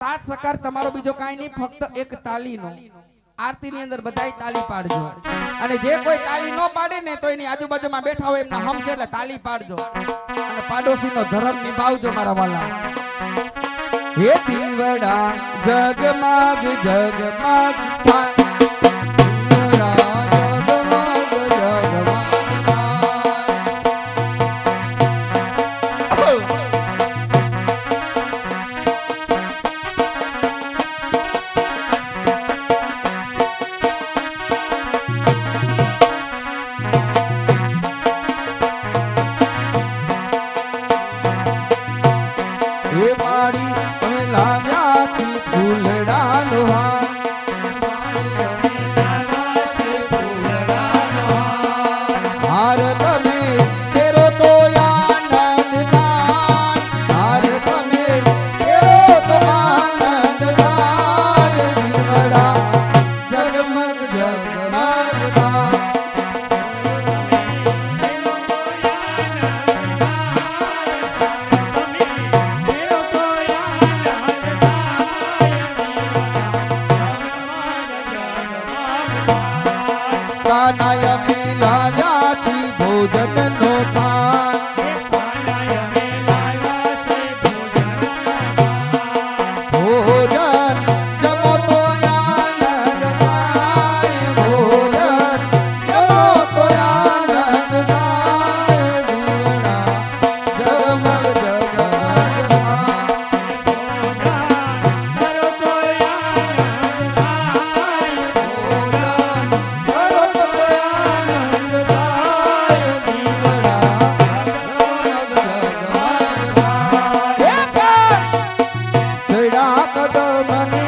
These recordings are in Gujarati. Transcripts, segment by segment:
સાત સકાર તમારો બીજો કાઈ નહીં, ફક્ત એક તાલીનો. આરતી ની અંદર બધાય તાલી પાડજો. અને જે કોઈ તાલી ન પાડે ને, તો એની આજુબાજુમાં બેઠા હોય એમના હમશે એટલે તાલી પાડજો. અને પાડોશીનો ધર્મ નિભાવજો મારા વાલા. હે દીવડા જગમગ જગમગ કદમ ને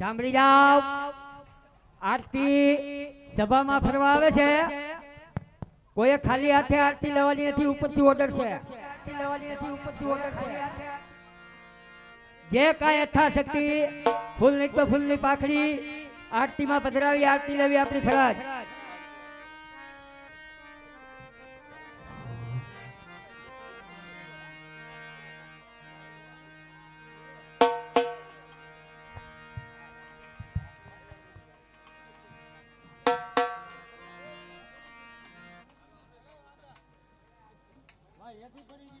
સાંભળી જાઓ. આરતી સભામાં ફરવા આવે છે. કોઈએ ખાલી હાથે આરતી લેવાની નથી, ઉપરથી ઓર્ડર છે. જે કાંઈ ફૂલ નહીં તો ફૂલની પાખડી, આરતીમાં પધરાવી, આરતી લેવી આપણી ફરજ. હાલ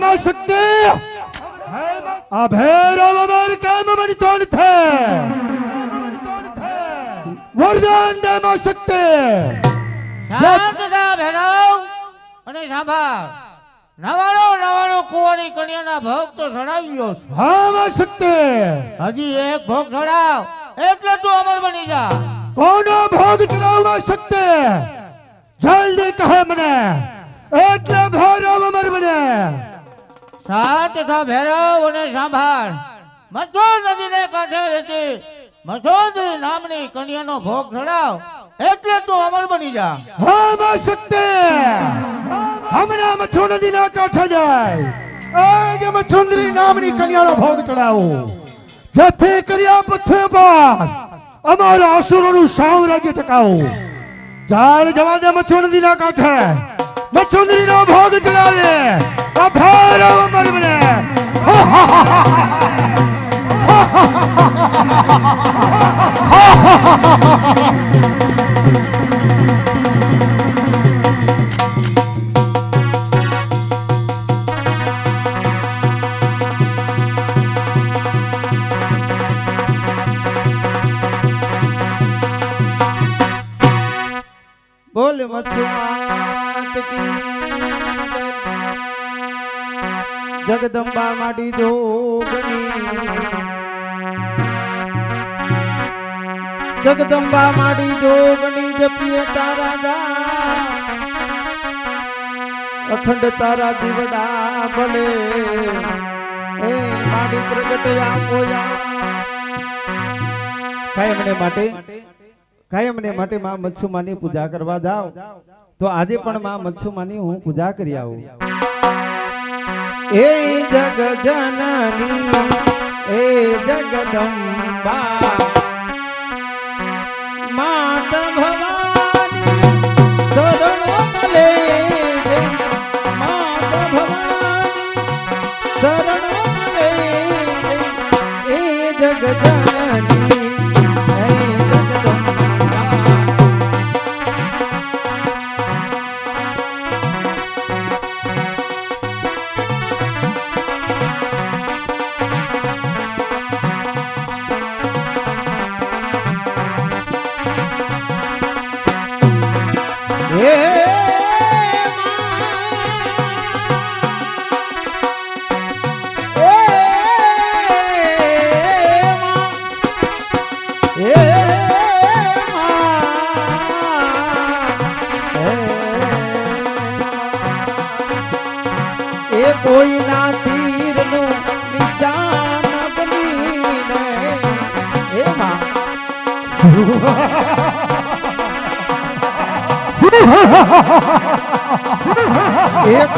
માં શક્તિ આ ભૈરવ અમર કામ બનતો નથી વરદાન દે માં શક્તિ શાંત થા ભેરવ અને સાંભળ નવાણો નવાણો કુંવારી કન્યાના ભોગ તો ચડાવ્યો. હા શક્તિ હજી એક ભોગ ચડાવ એટલે તું અમર બની જા. કોનો ભોગ ચડાવવા શક્તિ જલ્દી કહે મને. એટલે ભૈરવ અમર બને. સાત થા ભૈરવ અને સાંભળ મચોર નદીને કાંઠે રહેતી મચોદરી નામની કન્યાનો ભોગ ચડાવ એટલે તું અમર બની જા હા માં શક્તિ હમણાં મચ્છુ નદીના કાંઠે જાય આજ મચ્છુંદરી નામની કન્યાનો ભોગ ચડાવો જેથી કર્યા પથ્થર પર અમારા અસુરોનું સામ્રાજ્ય ટકાવો ચાલ જવા દે મચ્છુ નદીના કાંઠે મચ્છુંદરીનો ભોગ ચડાવે આ ભૈરવ અમર બને બોલ મચ્છુમાત કી જય. જગદંબા માડી જોગણી જગદંબા માડી જોગણી જપીએ તારા દા અખંડ તારા દીવડા ભલે એ માડી પ્રગટ આપો કાયમને માટે કાયમને માટે માં મચ્છુમાની પૂજા કરવા જાઓ. તો આજે પણ માં મચ્છુમાની હું પૂજા કરી આવું. એ જગ જનની એ જગદંબા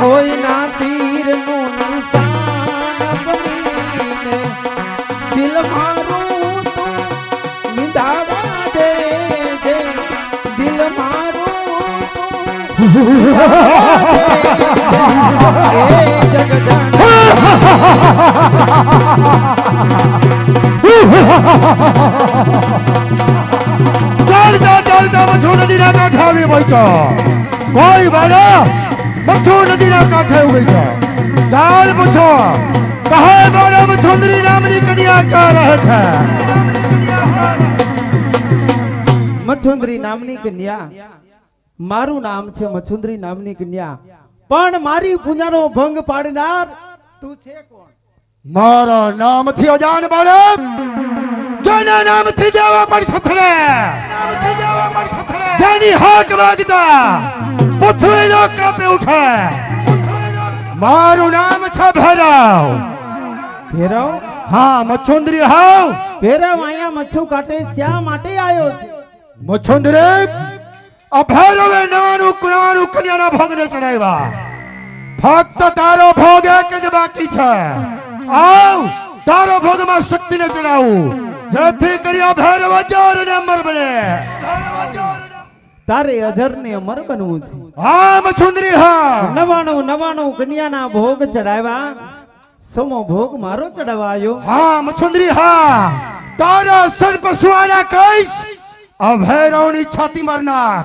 કોઈના તીરનું નિશાન બનીને દિલ મારું તું નિંદાવા ચાલતા ચાલતા છોડી નદીના કાંઠે આવી કોઈ બાળા મચ્છુ નદીના કાંઠે ઊભી છે ચાલ પૂછો કહે બાળા મચ્છુંદરી નામની કન્યા ક્યાં રહે છે. મચ્છુંદરી નામની કન્યા મારું નામ છે મચ્છુંદરી નામની કન્યા. પણ મારી પૂજાનો ભંગ પાડનાર તું છે કોણ? મારા નામથી અજાણ બાળક. જેના નામથી દેવા પણ થથડે. જેની હાક વાગતા. પૃથ્વી લોક કાપી ઉઠે. મારું નામ છે ભૈરવ. ભેરવ? હા મચ્છુંદરી હાવ. ભેરવ અહીંયા મચ્છુ કાટે શા માટે આવ્યો છે? મચ્છુંદરી આ ભૈરવે નવાનું કુણાનું કન્યાના ભોગને ચડાવ્યા. ફક્ત તારો ભોગ એક જ બાકી છે. આવ તારો ભોગમાં શક્તિને ચડાવું. જેથી કરી આ ભૈરવ અજર અને અમર બને. તારે અધર ને અમર બનવું છે. આમ મચ્છુંદરી હા. નવાણું નવાણું કન્યાના ભોગ ચડાવ્યા. સમો ભોગ મારો ચડાવાયો. હા મચ્છુંદરી હા. તારા સર્પ સુવાના કઈશ આ છાતી મારના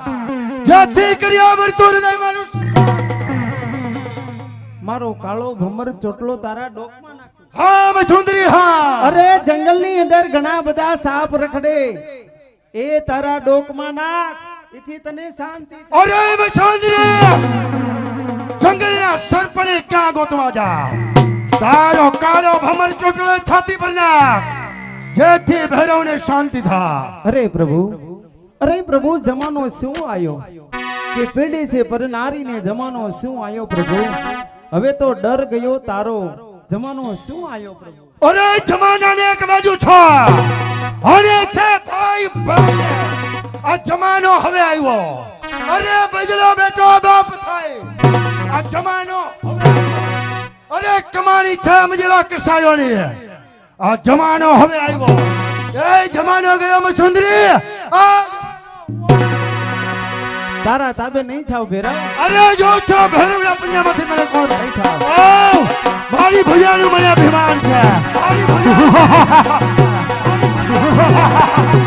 જેથી કરી આ વર્તુળ નહીં મારું મારો કાળો ભમર ચોટલો તારા ડોકમાં નાખ. હા મચ્છુંદરી હા. અરે જંગલની અંદર ઘણા બધા સાપ રખડે. એ તારા ડોકમાં નાખ. એથી તને શાંતિ અરે મચ્છુંદરી જંગલના સર્પને ક્યાં ગોતવા જા? તારો કાળો ભમર ચોટલો છાતી પર નાખ. જેથી ભૈરવને શાંતિ થા અરે પ્રભુ અરે પ્રભુ જમાનો શું આયો? કે પેઢી છે પર જમાનો શું આવ્યો પ્રભુ? હવે તો ડર ગયો તારો. જમાનો શું આવ્યો પ્રભુ? અરે જમાનાને એક બાજુ છો અરે છે ભાઈ આ જમાનો હવે આવ્યો. અરે બદલો બેટો બાપ થાય. આ જમાનો અરે કમાણી છે જેવા કસાયોની. આ જમાનો હવે આવ્યો. એ જમાનો ગયો મસુંદરી. આ તારા તાબે નહીં થાવ ભેરા અરે જો છો ભૈરવના પંજામાંથી મને કોણ? નહીં થાવ. મારી ભૈયાનું મને અભિમાન છે. મારી ભુજા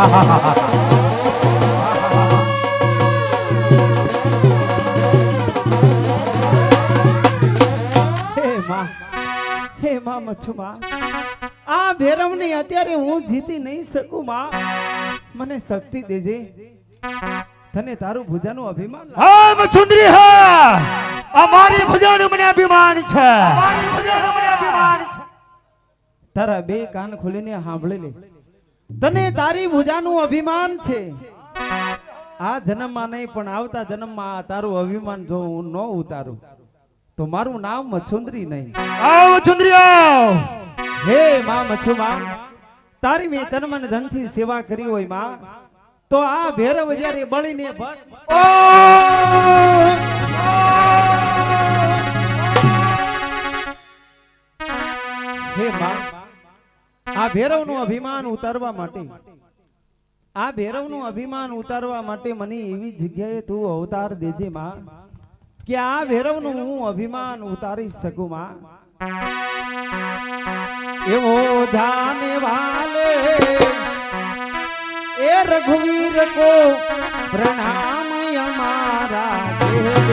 હે માં હે આ ભેરવને અત્યારે હું જીતી નહીં શકું માં. મને શક્તિ દેજે. તને તારું ભુજાનું અભિમાન હા મચુંદરી હા. આ મારી ભુજાનું મને અભિમાન છે. મારી ભુજાનું મને અભિમાન છે. તારા બે કાન ખોલીને સાંભળી લે. તને તારી ભુજાનું અભિમાન છે. આ જન્મમાં નહીં પણ આવતા જન્મમાં તારું અભિમાન જો હું ન ઉતારું તો મારું નામ મચ્છુંદરી નહીં. આવ મચુંદરી આવ! હે માં મચ્છુમાં તારી મેં તન મન ધનથી સેવા કરી હોયમાં તો આ ભેરવ જ્યારે બળીને બસ ભેરવનું અભિમાન ઉતારવા માટે. આ ભેરવનું અભિમાન ઉતારવા માટે મને એવી જગ્યાએ તું અવતાર દેજે માં, કે આ ભેરવનું હું અભિમાન ઉતારી શકું માં. એવો જાને વાલે એ રઘુવીર કો પ્રણામ અમારા